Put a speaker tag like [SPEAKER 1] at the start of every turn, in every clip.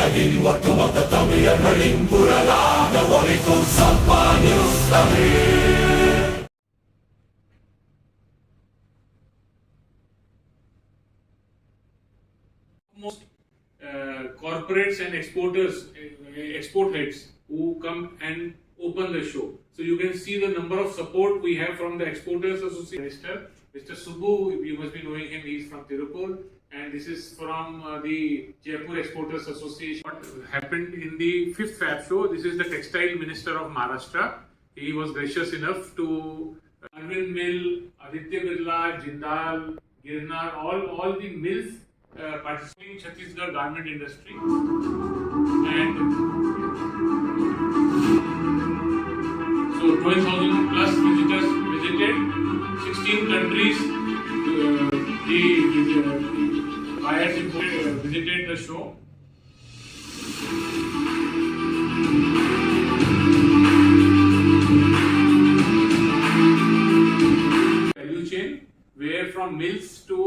[SPEAKER 1] உலகின் ஒட்டுமொத்த தமிழர்களின் குரலாக ஒலிக்கும் சப்பா news Tamil
[SPEAKER 2] most uh, corporates and exporters, uh, export heads who come and open the show. So you can see the number of support we have from the Exporters Association. Mr. Subbu, you must be knowing him, he's from Tirupur. And this is from uh, the Jaipur Exporters Association. What happened in the fifth Fab show, this is the Textile Minister of Maharashtra. He was gracious enough to uh, Arvind Mill, Aditya Birla, Jindal, Girnar, all, all the mills uh, participating in Chhattisgarh garment industry. And so 12,000 plus visitors visited, 16 countries, uh, the, the, buyers imported, uh, visited the show. value chain where from mills to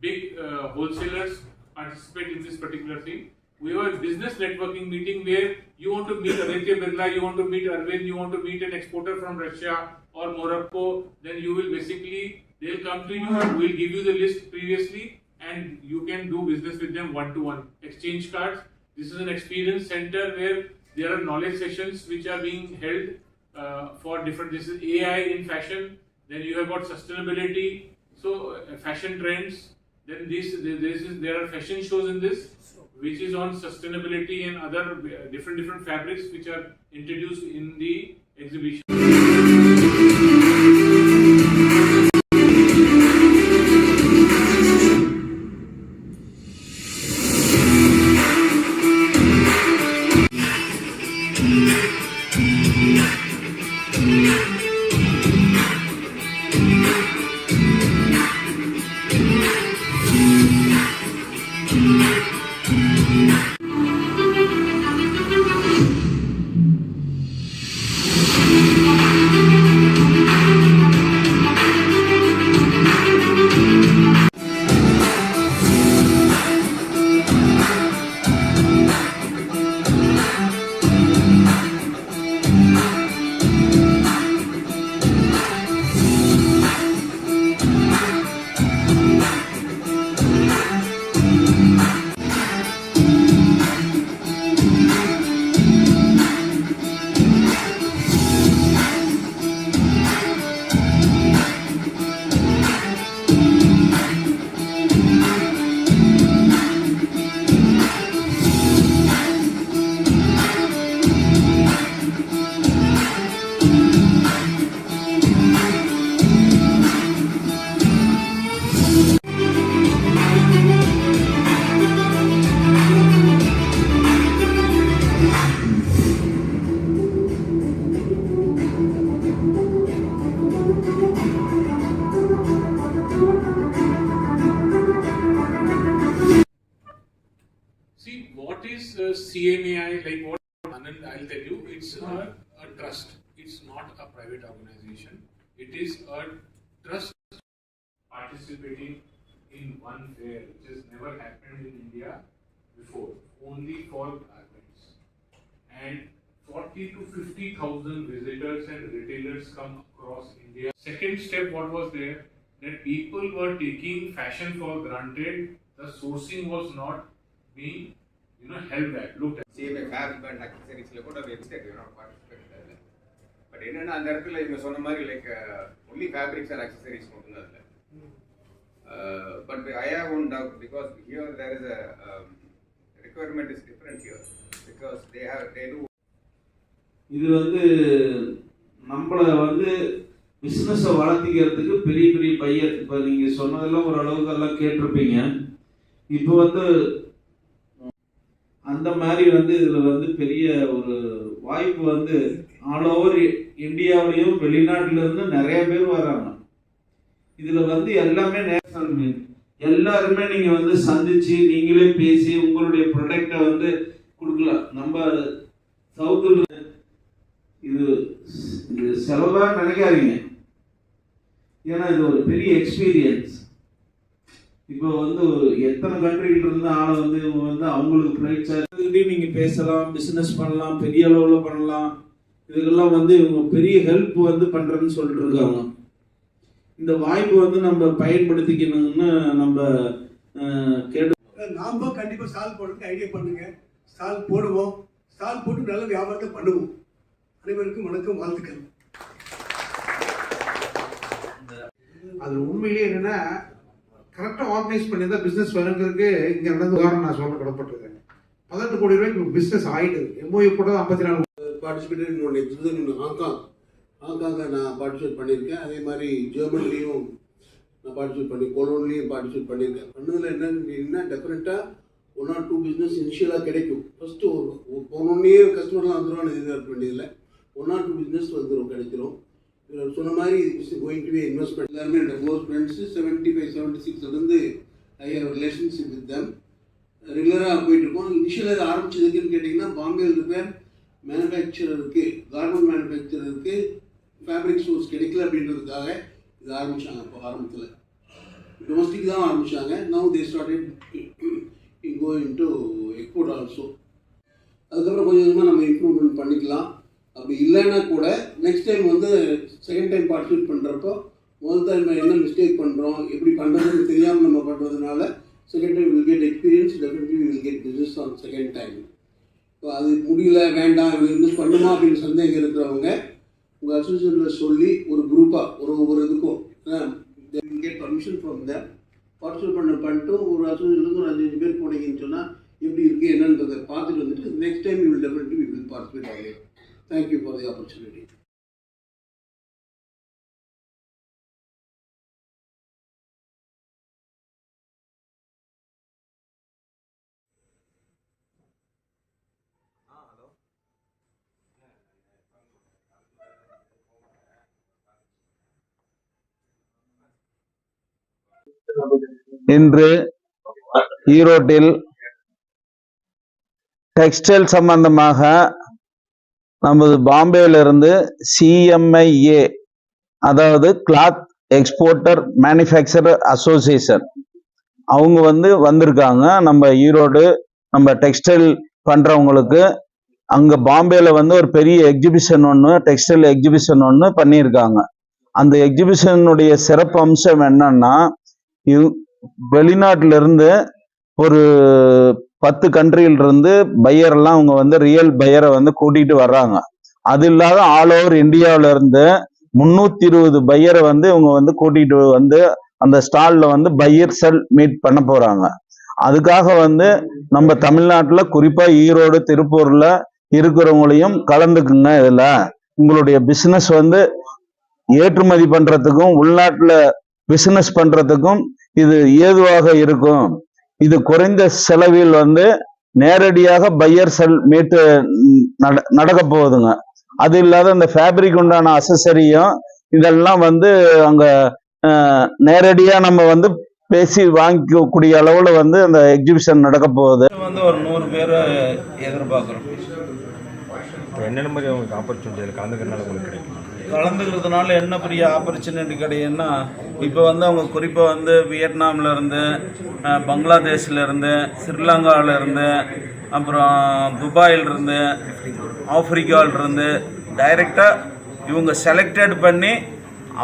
[SPEAKER 2] big uh, wholesalers participate in this particular thing. We have a business networking meeting where you want to meet Aditya Birla, you want to meet Arvind, you want to meet an exporter from Russia or Morocco, then you will basically, they'll come to you and we'll give you the list previously and you can do business with them one to one. Exchange cards. This is an experience center where there are knowledge sessions which are being held uh, for different, this is AI in fashion, then you have got sustainability, so uh, fashion trends, then this, this is, there are fashion shows in this, which is on sustainability and other uh, different, different fabrics which are introduced in the exhibition. Is uh, CMAI, like what Anand, I'll tell you, it's a, a trust. It's not a private organization. It is a trust participating in one fair, which has never happened in India before, only for garments. And 40 to 50,000 visitors and retailers come across India. Second step, what was there? That people were taking fashion for granted. The sourcing was not being, you know, held back, looked at.
[SPEAKER 3] CMA fabric and அக்சசரிஸில் கூட website participate but என்னென்னா அந்த இடத்துல இவங்க சொன்ன மாதிரி like only fabrics and accessories மட்டும்தான் அதில். But I have one doubt because here there is a requirement is different here because they have they to
[SPEAKER 4] இது வந்து நம்மளை வந்து பிஸ்னஸை வளர்த்திக்கிறதுக்கு பெரிய பெரிய பையன் இப்போ நீங்கள் சொன்னதெல்லாம் ஓரளவுக்கு எல்லாம் கேட்டிருப்பீங்க. இப்போ வந்து அந்த மாதிரி வந்து இதில் வந்து பெரிய ஒரு வாய்ப்பு வந்து ஆல் ஓவர் இந்தியாவிலையும் வெளிநாட்டுல இருந்து நிறைய பேர் வராங்க. இதில் வந்து எல்லாமே நேஷனல் மீன். எல்லாருமே நீங்கள் வந்து சந்திச்சு நீங்களே பேசி உங்களுடைய ப்ரொடக்டை வந்து கொடுக்கலாம். நம்ம சவுத்தில் இது இது செலவாக நினைக்காதீங்க. ஏன்னா இது ஒரு பெரிய எக்ஸ்பீரியன்ஸ் இப்போ வந்து எத்தனை கண்ட்ரில இருந்து ஆளை வந்து இவங்க வந்து அவங்களுக்கு ஃப்ளைட் சார்ஜ் நீங்க பேசலாம் பிசினஸ் பண்ணலாம் பெரிய அளவுல பண்ணலாம். இதுக்கெல்லாம் வந்து இவங்க பெரிய ஹெல்ப் வந்து பண்றேன்னு சொல்லிட்டு இருக்காங்க. இந்த வாய்ப்பு வந்து நம்ம பயன்படுத்திக்கணும்னு நம்ம கேட்டு
[SPEAKER 5] நாம கண்டிப்பா ஸ்டால் போடுறதுக்கு ஐடியா பண்ணுங்க. ஸ்டால் போடுவோம். ஸ்டால் போட்டு நல்ல வியாபாரத்தை பண்ணுவோம். அனைவருக்கும் வணக்கம் வாழ்த்துக்கள்.
[SPEAKER 6] அது உண்மையிலேயே என்னன்னா கரெக்டாக ஆர்கனைஸ் பண்ணி தான் பிஸ்னஸ் வருங்கிறதுக்கு இங்கே நடந்த உதாரணம் நான் சொல்ல கடப்பட்டிருக்கேன் பதினெட்டு கோடி ரூபாய்க்கு பிஸ்னஸ் ஆகிட்டு எம்ஓஏ போட்டது ஐம்பத்தி நாலு
[SPEAKER 7] participate in one Hong Kong நான் பார்ட்டிசிபேட் பண்ணியிருக்கேன். அதே மாதிரி ஜெர்மனிலையும் நான் பார்ட்டிசிபேட் பண்ணி கொலோன்லேயும் பார்ட்டிசிபேட் பண்ணியிருக்கேன். பண்ணதில் என்னன்னு கேட்டிங்கன்னா டெஃபினட்டாக ஒன் ஆர் டூ பிஸ்னஸ் இனிஷியலாக கிடைக்கும். ஃபஸ்ட்டு ஒரு போனோடனே கஸ்டமர்லாம் வந்துடும் எதிர்பார்க்க வேண்டியதில்லை. ஒன் ஆர் டூ பிஸ்னஸ் வந்துடும் கிடைக்கிறோம் சொன்ன மாதிரி it's going to be investment எல்லாருமே என்னோட close friends seventy five seventy சிக்ஸ்லேருந்து I have relationship with them ரெகுலராக போயிட்டுருக்கோம் இனிஷியலாக ஆரம்பிச்சதுக்குன்னு கேட்டிங்கன்னா பாம்பேயில் மேனுஃபேக்சர் மேனுஃபேக்சரருக்கு கார்மெண்ட் மேனுஃபேக்சரருக்கு ஃபேப்ரிக் சோர்ஸ் கிடைக்கல அப்படின்றதுக்காக இது ஆரம்பித்தாங்க இப்போ ஆரம்பத்தில். டொமஸ்டிக் தான் ஆரம்பித்தாங்க now they started going to export also அதுக்கப்புறம் கொஞ்சம் கொஞ்சமாக நம்ம இம்ப்ரூவ்மெண்ட் பண்ணிக்கலாம். அப்படி இல்லைன்னா கூட நெக்ஸ்ட் டைம் வந்து செகண்ட் டைம் பார்ட்டிசிபேட் பண்ணுறப்போ முதல் டைம் என்ன மிஸ்டேக் பண்ணுறோம் எப்படி பண்ணுறதுன்னு தெரியாமல் நம்ம பண்ணுறதுனால second time will get experience definitely will get business on second time இப்போ அது முடியல வேண்டாம் இது இன்னும் பண்ணுமா அப்படின்னு சந்தேகம் இருக்கிறவங்க உங்கள் அசோசியேஷனில் சொல்லி ஒரு குரூப்பாக ஒரு ஒவ்வொரு இதுக்கும் get permission from the participate பண்ண பண்ணிட்டு ஒரு அசோசியேஷனுக்கு ஒரு அஞ்சு பேர் போனீங்கன்னு சொன்னால் எப்படி இருக்குது என்னன்றதை பார்த்துட்டு வந்துட்டு next time you will definitely will participate ஆகலாம் thank you for the opportunity
[SPEAKER 8] இன்று ஈரோட்டில் டெக்ஸ்டைல் சம்பந்தமாக நமது பாம்பேயிலிருந்து சிஎம்ஐஏ அதாவது கிளாத் எக்ஸ்போர்ட்டர் மேனுஃபேக்சரர் அசோசியேஷன் அவங்க வந்து வந்திருக்காங்க. நம்ம ஈரோடு நம்ம டெக்ஸ்டைல் பண்ணுறவங்களுக்கு அங்கே பாம்பேயில் வந்து ஒரு பெரிய எக்ஸிபிஷன் ஒன்று டெக்ஸ்டைல் எக்ஸிபிஷன் ஒன்று பண்ணியிருக்காங்க. அந்த எக்ஸிபிஷனுடைய சிறப்பு அம்சம் என்னன்னா இவ்- ஒரு பத்து கண்ட்ரியிலிருந்து பையர்லாம் பையர் எல்லாம் அவங்க வந்து ரியல் பையரை வந்து கூட்டிகிட்டு வர்றாங்க. அது இல்லாத ஆல் ஓவர் இந்தியாவிலேருந்து முந்நூற்றி இருபது பையரை வந்து இவங்க வந்து கூட்டிகிட்டு வந்து அந்த ஸ்டாலில் வந்து பையர் செல் மீட் பண்ண போகிறாங்க அதுக்காக வந்து நம்ம தமிழ்நாட்டில் குறிப்பாக ஈரோடு திருப்பூரில் இருக்கிறவங்களையும் கலந்துக்குங்க இதில். உங்களுடைய பிஸ்னஸ் வந்து ஏற்றுமதி பண்ணுறதுக்கும் உள்நாட்டில் பிஸ்னஸ் பண்ணுறதுக்கும் இது ஏதுவாக இருக்கும். இது குறைந்த செலவில் வந்து நேரடியாக பையர் செல் மீட்டு நட- நடக்க போகுதுங்க. அது இல்லாத இந்த ஃபேப்ரிக் உண்டான அசசரியும் இதெல்லாம் வந்து அங்க அஹ், நேரடியா நம்ம வந்து பேசி வாங்கிக்கக்கூடிய அளவுல வந்து அந்த எக்ஸிபிஷன் நடக்க போகுது.
[SPEAKER 4] வந்து ஒரு நூறு பேரை எதிர்பார்க்குறோம்.
[SPEAKER 9] என்னென்ன மாதிரி அவங்களுக்கு ஆப்பர்ச்சுனிட்டி கலந்துக்கிறனால உங்களுக்கு கிடைக்கும்
[SPEAKER 4] கலந்துக்கிறதுனால என்ன பெரிய ஆப்பர்ச்சுனிட்டி கிடைக்குன்னா இப்போ வந்து அவங்க குறிப்பாக வந்து வியட்நாம்லேருந்து இருந்து ஸ்ரீலங்காவிலேருந்து அப்புறம் துபாயிலிருந்து இருந்து டைரெக்டாக இவங்க செலக்டட் பண்ணி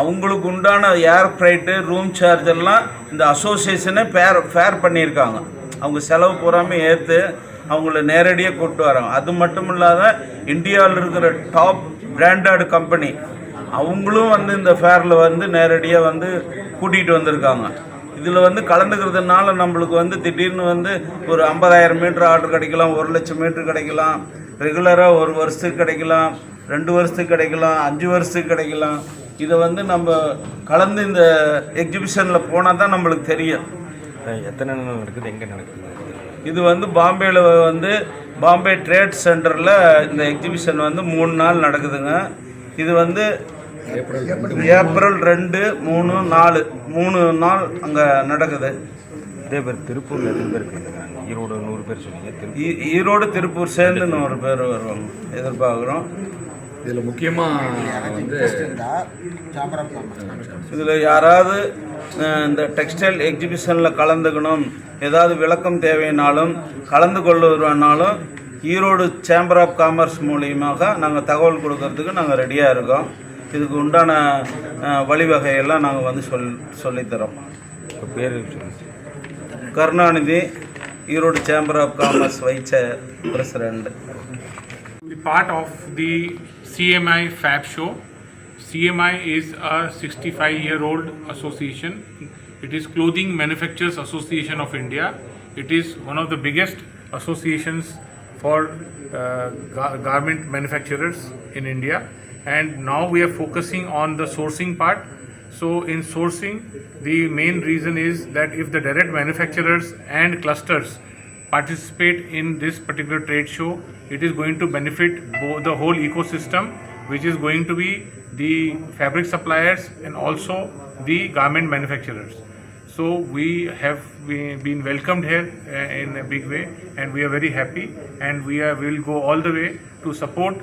[SPEAKER 4] அவங்களுக்கு உண்டான ஏர் ஃப்ரைட்டு ரூம் சார்ஜ் எல்லாம் இந்த அசோசியேஷனே ஃபேர் ஃபேர் பண்ணியிருக்காங்க. அவங்க செலவு பூராமே ஏற்று அவங்கள நேரடியாக கூப்பிட்டு வராங்க. அது மட்டும் இல்லாத இந்தியாவில் இருக்கிற டாப் பிராண்டட் கம்பெனி அவங்களும் வந்து இந்த ஃபேரில் வந்து நேரடியாக வந்து கூட்டிகிட்டு வந்திருக்காங்க. இதில் வந்து கலந்துக்கிறதுனால நம்மளுக்கு வந்து திடீர்னு வந்து ஒரு ஐம்பதாயிரம் மீட்ரு ஆர்டர் கிடைக்கலாம் ஒரு லட்சம் மீட்ரு கிடைக்கலாம். ரெகுலராக ஒரு வருஷத்துக்கு கிடைக்கலாம் ரெண்டு வருஷத்துக்கு கிடைக்கலாம் அஞ்சு வருஷத்துக்கு கிடைக்கலாம். இதை வந்து நம்ம கலந்து இந்த எக்ஸிபிஷனில் போனால் தான் நம்மளுக்கு தெரியும்.
[SPEAKER 9] எத்தனை நாள் நடக்குது எங்கே நடக்குது?
[SPEAKER 4] இது வந்து பாம்பேயில் வந்து பாம்பே ட்ரேட் சென்டரில் இந்த எக்ஸிபிஷன் வந்து மூணு நாள் நடக்குதுங்க. இது வந்து ஏப்ரல் ரெண்டு மூணு நாலு மூணு நாள் அங்கே நடக்குது.
[SPEAKER 9] இதே பேர் திருப்பூரில் எத்தனை பேர் கலந்துக்கிறாங்க ஈரோடு நூறு பேர் சொன்னீங்க
[SPEAKER 4] ஈரோடு திருப்பூர் சேர்ந்து நூறு பேர் வருவாங்க. எதிர்பார்க்குறோம்.
[SPEAKER 9] இதில் முக்கியமாக வந்து
[SPEAKER 8] இதில் யாராவது இந்த டெக்ஸ்டைல் எக்ஸிபிஷனில் கலந்துக்கணும் ஏதாவது விளக்கம் தேவைனாலும் கலந்து கொள்ளுவனாலும் ஈரோடு சேம்பர் ஆஃப் காமர்ஸ் மூலியமாக நாங்கள் தகவல் கொடுக்கறதுக்கு நாங்கள் ரெடியாக இருக்கோம். இதுக்கு உண்டான வழிவகையெல்லாம் நாங்கள் வந்து சொல் சொல்லித்தரோம்.
[SPEAKER 9] பேர்.
[SPEAKER 8] Karunanidhi Erode chamber of commerce வைச்ச president
[SPEAKER 2] The part of the CMI Fab Show. CMI is a 65 year old association. It is Clothing Manufacturers Association of India. It is one of the biggest associations for uh, gar- garment manufacturers in India. And now we are focusing on the sourcing part. So, in sourcing, the main reason is that if the direct manufacturers and clusters participate in this particular trade show, it is going to benefit the whole ecosystem, which is going to be the fabric suppliers and also the garment manufacturers. So we have been welcomed here uh, in a big way, and we are very happy, and we are will go all the way to support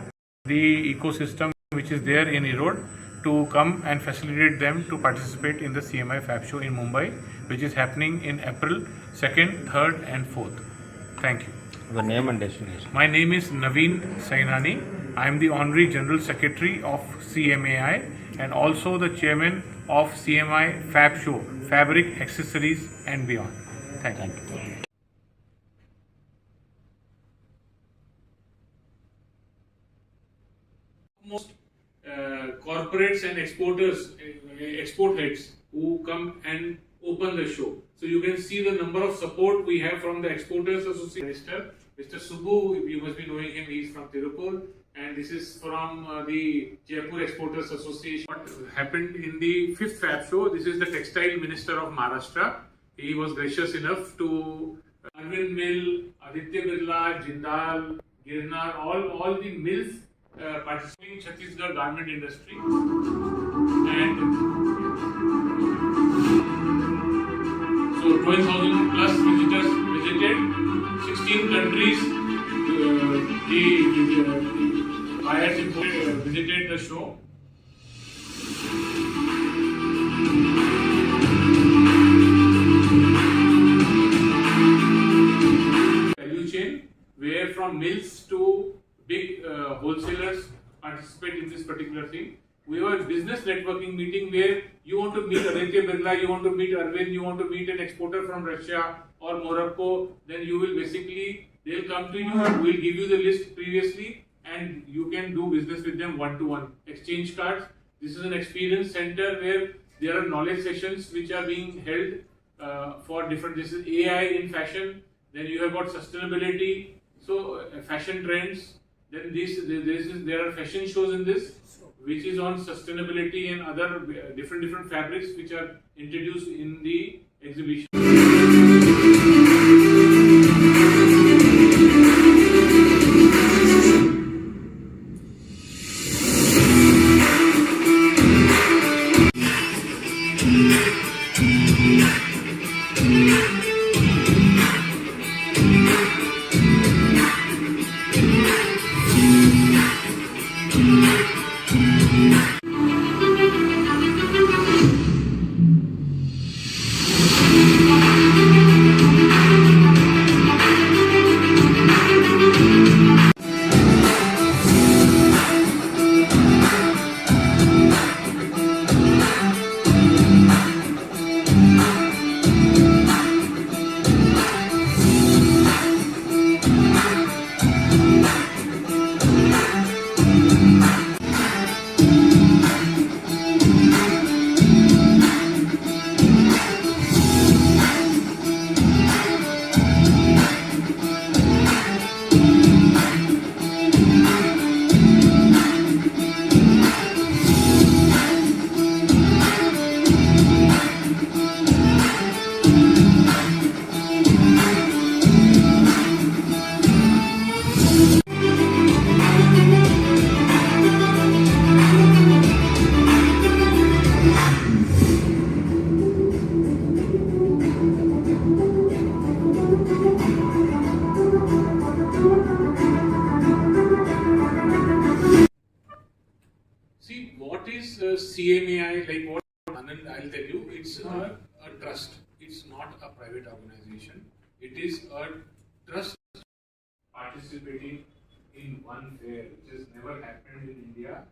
[SPEAKER 2] the ecosystem which is there in Erode to come and facilitate them to participate in the CMI Fab Show in Mumbai, which is happening in April 2nd, 3rd, and 4th. Thank you.
[SPEAKER 9] The name and destination.
[SPEAKER 2] My name is Naveen Sainani. I am the Honorary General Secretary of CMAI and also the Chairman of CMI Fab Show, Fabric, Accessories and Beyond. Thank you. Most uh, corporates and exporters, uh, export heads who come and open the show. So you can see the number of support we have from the Exporters Association. Minister, Mr. Subbu, you must be knowing him, he's from Tirupur. And this is from uh, the Jaipur Exporters Association. What happened in the fifth Fab show, this is the Textile Minister of Maharashtra. He was gracious enough to uh, Arvind Mill, Aditya Birla, Jindal, Girnar, all, all the mills uh, participating in Chhattisgarh garment industry. Want to meet Arvind, you want to meet an exporter from Russia or Morocco, then you will basically, they'll come to you, we'll give you the list previously and you can do business with them one to one. Exchange cards. This is an experience center where there are knowledge sessions which are being held uh, for different. This is AI in fashion. Then you have got sustainability. So uh, fashion trends. Then this there is there are fashion shows in this, which is on sustainability and other uh, different different fabrics which are introduced in the exhibition. It is a trust participating in one fair, which has never happened in India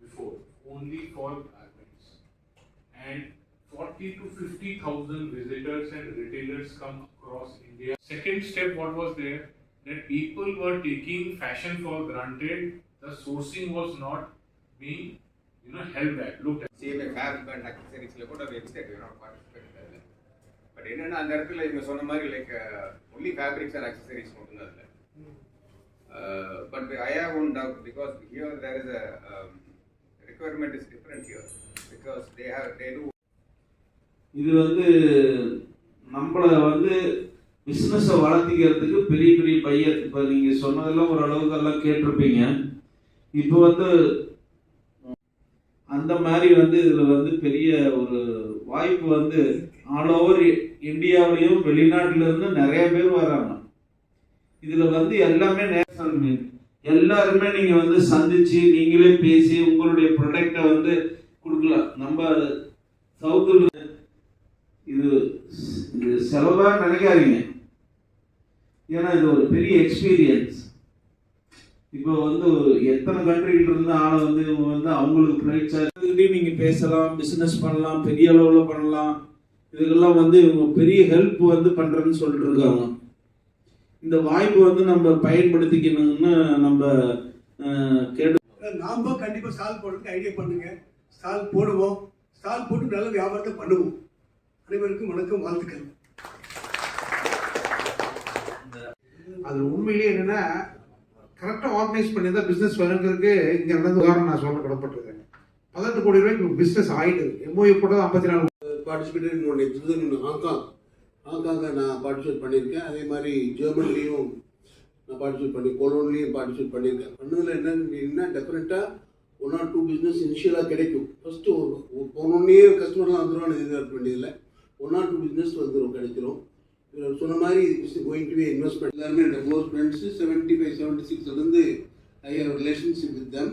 [SPEAKER 2] before, only for garments. And 40 to 50,000 visitors and retailers come across India. Second step, what was there? That people were taking fashion for granted. The sourcing was not being, you know, held back, looked at.
[SPEAKER 3] See, we have the luxury, it's like a website, you know, but என்னன்னா அந்த இடத்துல இவங்க சொன்ன மாதிரி like only fabrics and accessories மட்டும்தான் அதில் but I have one doubt because here there is a requirement is different here because they have they to
[SPEAKER 10] இது வந்து நம்மளை வந்து பிஸ்னஸை வளர்த்திக்கிறதுக்கு பெரிய பெரிய பையன். இப்போ நீங்கள் சொன்னதெல்லாம் ஓரளவுக்கு எல்லாம் கேட்டிருப்பீங்க. இப்போ வந்து அந்த மாதிரி வந்து இதில் வந்து பெரிய ஒரு வாய்ப்பு வந்து ஆல் ஓவர் இந்தியாவிலையும் வெளிநாட்டுல இருந்து நிறைய பேர் வராங்க. இதில் வந்து எல்லாமே நேஷனல் மீன். எல்லாருமே நீங்கள் வந்து சந்திச்சு நீங்களே பேசி உங்களுடைய ப்ரொடக்டை வந்து கொடுக்கலாம் நம்ம சவுத்தில் இது இது செலவாக நினைக்காதீங்க. ஏன்னா இது ஒரு பெரிய எக்ஸ்பீரியன்ஸ் இப்போ வந்து எத்தனை கண்ட்ரில இருந்து ஆளை வந்து இவங்க வந்து அவங்களுக்கு ப்ரைட் சார்ஜ் நீங்கள் பேசலாம் பிஸ்னஸ் பண்ணலாம் பெரிய அளவில் பண்ணலாம். இதுக்கெல்லாம் வந்து இவங்க பெரிய ஹெல்ப் வந்து பண்ணுறேன்னு சொல்லிட்டு இருக்காங்க. இந்த வாய்ப்பு வந்து நம்ம பயன்படுத்திக்கணும்னு நம்ம கேட்டு
[SPEAKER 5] நாம கண்டிப்பா ஸ்டால் போடுறதுக்கு ஐடியா பண்ணுங்க. ஸ்டால் போடுவோம். ஸ்டால் போட்டு நல்ல வியாபாரத்தை பண்ணுவோம். அனைவருக்கும் வணக்கம் வாழ்த்துக்கள்.
[SPEAKER 6] அது உண்மையிலேயே என்னன்னா கரெக்டாக ஆர்கனைஸ் பண்ணி தான் பிஸ்னஸ் வருங்கிறதுக்கு இங்கே நடந்த உதாரணம் நான் சொல்ல கடப்பட்டிருக்கேன் பதினெட்டு கோடி ரூபாய்க்கு பிஸ்னஸ் ஆகிட்டு எம்ஓஏ போட்டது ஐம்பத்தி நாலு
[SPEAKER 7] பார்ட்டிசிபேட் இன் ஹாங்காங் ஹாங்காங்கை நான் பார்ட்டிசிபேட் பண்ணியிருக்கேன். அதே மாதிரி ஜெர்மன்லேயும் நான் பார்ட்டிசிபேட் பண்ணி கொலோன்லேயும் பார்ட்டிசிபேட் பண்ணியிருக்கேன். பண்ணதில் என்னன்னு கேட்டிங்கன்னா டெஃபினட்டாக ஒன் ஆர் டூ பிஸ்னஸ் இனிஷியலாக கிடைக்கும். ஃபஸ்ட்டு ஒரு போனோடனே கஸ்டமர்லாம் வந்துடும் எதிர்பார்க்க வேண்டியதில்லை. ஒன் ஆர் டூ பிஸ்னஸ் வந்துடும் கிடைக்கிறோம். இவர் சொன்ன மாதிரி it's going to be investment எல்லாருமே என்னோட close friends seventy five seventy சிக்ஸ்லேருந்து I have relationship with them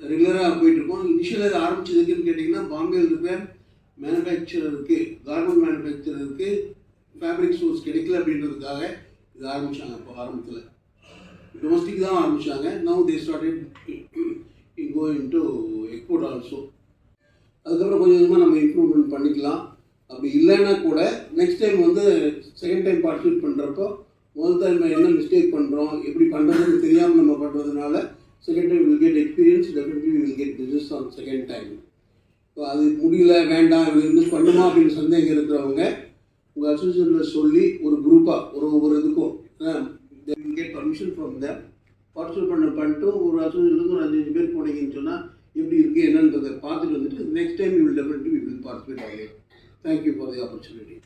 [SPEAKER 7] ரெகுலராக போயிட்டுருக்கோம் இனிஷியலாக ஆரம்பிச்சது ஆரம்பிச்சதுக்குன்னு கேட்டிங்கன்னா பாம்பேயில் இருக்க மேனுஃபேக்சரருக்கு கார்மெண்ட் மேனுஃபேக்சரருக்கு ஃபேப்ரிக் சோர்ஸ் கிடைக்கல அப்படின்றதுக்காக இது ஆரம்பித்தாங்க இப்போ ஆரம்பத்தில். டொமஸ்டிக் தான் ஆரம்பித்தாங்க now they started in going to export also அதுக்கப்புறம் கொஞ்சம் கொஞ்சமாக நம்ம இம்ப்ரூவ்மெண்ட் பண்ணிக்கலாம். அப்படி இல்லைன்னா கூட நெக்ஸ்ட் டைம் வந்து செகண்ட் டைம் பார்ட்டிசிபேட் பண்ணுறப்போ முதல் டைம் என்ன மிஸ்டேக் பண்ணுறோம் எப்படி பண்ணுறதுன்னு தெரியாமல் நம்ம பண்ணுறதுனால second time will get experience definitely will get business on second time இப்போ அது முடியல வேண்டாம் இது இன்னும் பண்ணுமா அப்படின்னு சந்தேகம் இருக்கிறவங்க உங்கள் அசோசியேஷனில் சொல்லி ஒரு குரூப்பாக ஒரு ஒவ்வொரு இதுக்கும் get permission from them participate பண்ண பண்ணிட்டு ஒரு அசோசியேஷன்லேருந்து ஒரு அஞ்சு பேர் போனீங்கன்னு சொன்னால் எப்படி இருக்குது என்னன்றதை பார்த்துட்டு வந்துட்டு next time you will definitely will participate ஆகலாம் thank you for the opportunity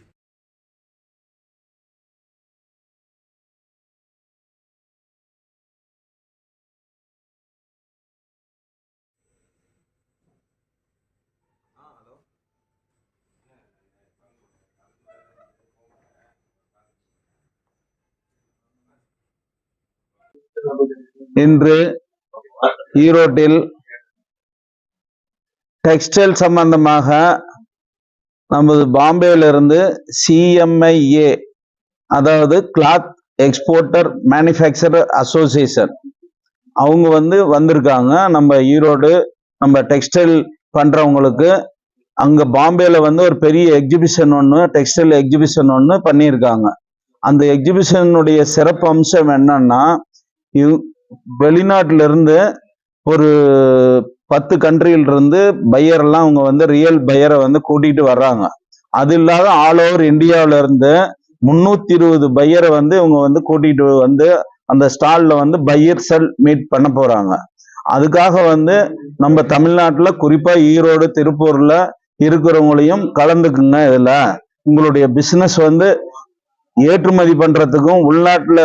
[SPEAKER 4] இன்று ஈரோட்டில் டெக்ஸ்டைல் சம்பந்தமாக நமது பாம்பேயிலிருந்து சிஎம்ஐஏ அதாவது கிளாத் எக்ஸ்போர்ட்டர் மேனுஃபேக்சரர் அசோசியேஷன் அவங்க வந்து வந்திருக்காங்க. நம்ம ஈரோடு நம்ம டெக்ஸ்டைல் பண்ணுறவங்களுக்கு அங்கே பாம்பேல வந்து ஒரு பெரிய எக்ஸிபிஷன் ஒன்று டெக்ஸ்டைல் எக்ஸிபிஷன் ஒன்று பண்ணியிருக்காங்க. அந்த எக்ஸிபிஷனுடைய சிறப்பு அம்சம் என்னன்னா இவ்- ஒரு பத்து கண்ட்ரியில இருந்து பையர் எல்லாம் அவங்க வந்து ரியல் பையரை வந்து கூட்டிட்டு வர்றாங்க. அது இல்லாத ஆல் ஓவர் இந்தியாவில இருந்து முன்னூத்தி இருபது பையரை வந்து இவங்க வந்து கூட்டிட்டு வந்து அந்த ஸ்டால்ல வந்து பையர் செல் மீட் பண்ண போறாங்க. அதுக்காக வந்து நம்ம தமிழ்நாட்டுல குறிப்பா ஈரோடு திருப்பூர்ல இருக்கிறவங்களையும் கலந்துக்குங்க இதுல. உங்களுடைய பிசினஸ் வந்து ஏற்றுமதி பண்றதுக்கும் உள்நாட்டுல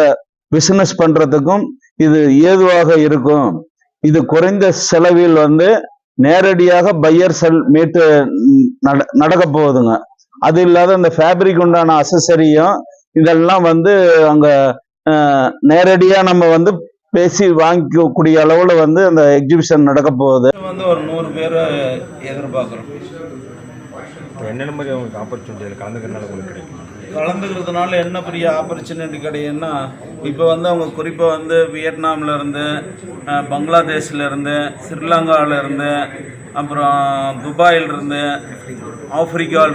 [SPEAKER 4] பிசினஸ் பண்றதுக்கும் இது ஏதுவாக இருக்கும். இது குறைந்த செலவில் வந்து நேரடியாக பையர் செல் மீட்டு நட- நடக்க போகுதுங்க. அது இல்லாத இந்த ஃபேப்ரிக் உண்டான அசசரியும் இதெல்லாம் வந்து அங்க அஹ், நேரடியா நம்ம வந்து பேசி வாங்கிக்கக்கூடிய அளவுல வந்து அந்த எக்ஸிபிஷன் நடக்க போகுது. வந்து ஒரு நூறு பேர் எதிர்பார்க்குறோம்.
[SPEAKER 9] என்னென்ன மாதிரி உங்களுக்கு ஆப்பர்ச்சுனிட்டி இதில் கலந்துக்கிறனால உங்களுக்கு கிடைக்கும்?
[SPEAKER 4] கலந்துக்கிறதுனால என்ன பெரிய ஆப்பர்ச்சுனிட்டி கிடையன்னா இப்போ வந்து அவங்க குறிப்பாக வந்து வியட்நாமில் இருந்து ஸ்ரீலங்காவிலேருந்து அப்புறம் துபாயிலிருந்து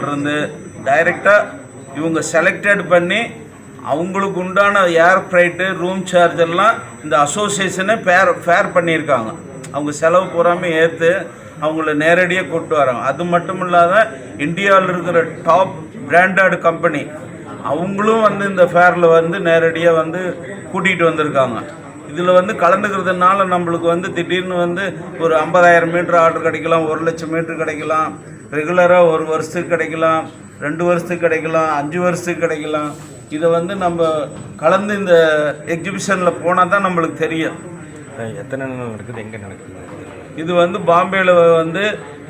[SPEAKER 4] இருந்து டைரெக்டாக இவங்க செலக்டட் பண்ணி அவங்களுக்கு உண்டான ஏர் ஃப்ரைட்டு ரூம் சார்ஜ் எல்லாம் இந்த அசோசியேஷனே ஃபேர் ஃபேர் பண்ணியிருக்காங்க. அவங்க செலவு பூராமே ஏற்று அவங்கள நேரடியாக கூப்பிட்டு வராங்க. அது மட்டும் இல்லாத இந்தியாவில் இருக்கிற டாப் பிராண்டட் கம்பெனி அவங்களும் வந்து இந்த ஃபேரில் வந்து நேரடியாக வந்து கூட்டிகிட்டு வந்திருக்காங்க. இதில் வந்து கலந்துக்கிறதுனால நம்மளுக்கு வந்து திடீர்னு வந்து ஒரு ஐம்பதாயிரம் மீட்டர் ஆர்டர் கிடைக்கலாம் ஒரு லட்சம் மீட்டர் கிடைக்கலாம். ரெகுலராக ஒரு வருஷத்துக்கு கிடைக்கலாம் ரெண்டு வருஷத்துக்கு கிடைக்கலாம் அஞ்சு வருஷத்துக்கு கிடைக்கலாம். இதை வந்து நம்ம கலந்து இந்த எக்ஸிபிஷனில் போனால் தான் நம்மளுக்கு தெரியும்.
[SPEAKER 9] எத்தனை நடக்குது? எங்கே நடக்குது?
[SPEAKER 4] இது வந்து பாம்பேயில் வந்து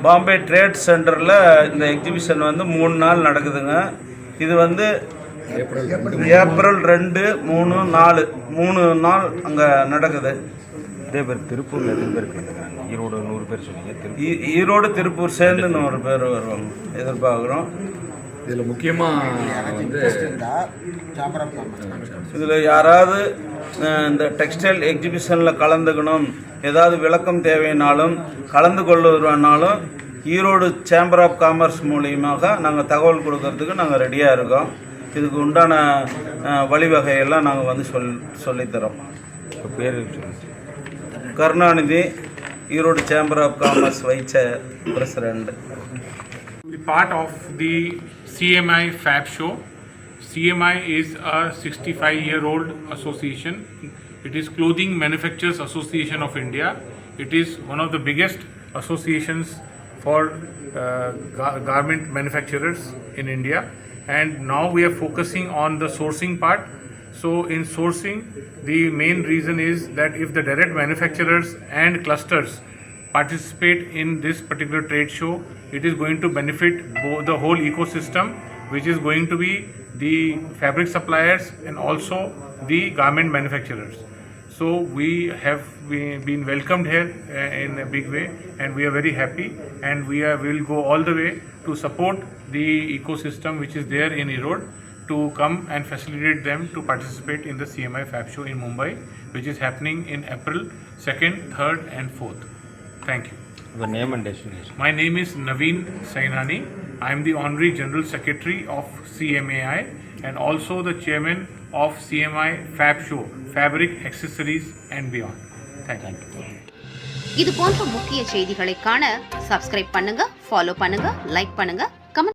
[SPEAKER 4] பாம்பே ட்ரேட் சென்டரில் இந்த எக்ஸிபிஷன் வந்து மூணு நாள் நடக்குதுங்க. இது வந்து ஏப்ரல் ரெண்டு மூணு நாலு மூணு நாள் அங்கே நடக்குது.
[SPEAKER 9] இதே பேர் திருப்பூரில் எத்தனை பேர் கலந்துக்கிறாங்க? ஈரோடு நூறு பேர் சொன்னீங்க
[SPEAKER 4] ஈரோடு திருப்பூர் சேர்ந்து நூறு பேர் வருவாங்க. எதிர்பார்க்குறோம்.
[SPEAKER 11] இதில் முக்கியமாக வந்து
[SPEAKER 4] இதில் யாராவது இந்த டெக்ஸ்டைல் எக்ஸிபிஷனில் கலந்துக்கணும் ஏதாவது விளக்கம் தேவைனாலும் கலந்து கொள்ளுவனாலும் ஈரோடு சேம்பர் ஆஃப் காமர்ஸ் மூலியமாக நாங்கள் தகவல் கொடுக்கறதுக்கு நாங்கள் ரெடியாக இருக்கோம். இதுக்கு உண்டான வழிவகையெல்லாம் நாங்கள் வந்து சொல் சொல்லித்தரோம்.
[SPEAKER 9] பேர்
[SPEAKER 4] Karunanidhi Erode chamber of commerce வைச்ச president
[SPEAKER 2] The part of the CMI Fab Show. CMI is a 65 year old association. It is Clothing Manufacturers Association of India. It is one of the biggest associations for uh, gar- garment manufacturers in India. And now we are focusing on the sourcing part. So, in sourcing, the main reason is that if the direct manufacturers and clusters participate in this particular trade show, it is going to benefit the whole ecosystem, which is going to be the fabric suppliers and also the garment manufacturers. So we have been welcomed here uh, in a big way, and we are very happy. And we are will go all the way to support the ecosystem which is there in Erode to come and facilitate them to participate in the CMI Fab Show in Mumbai, which is happening in April 2nd, 3rd, and 4th. Thank you.
[SPEAKER 9] இப்போ name and destination
[SPEAKER 2] My name is Naveen Sainani. I am the Honorary General Secretary of CMAI and also the Chairman of CMI Fab Show, Fabric Accessories and Beyond. Thank you.
[SPEAKER 12] இது போன்ற முக்கிய செய்திகளை காண subscribe பண்ணுங்க follow பண்ணுங்க like பண்ணுங்க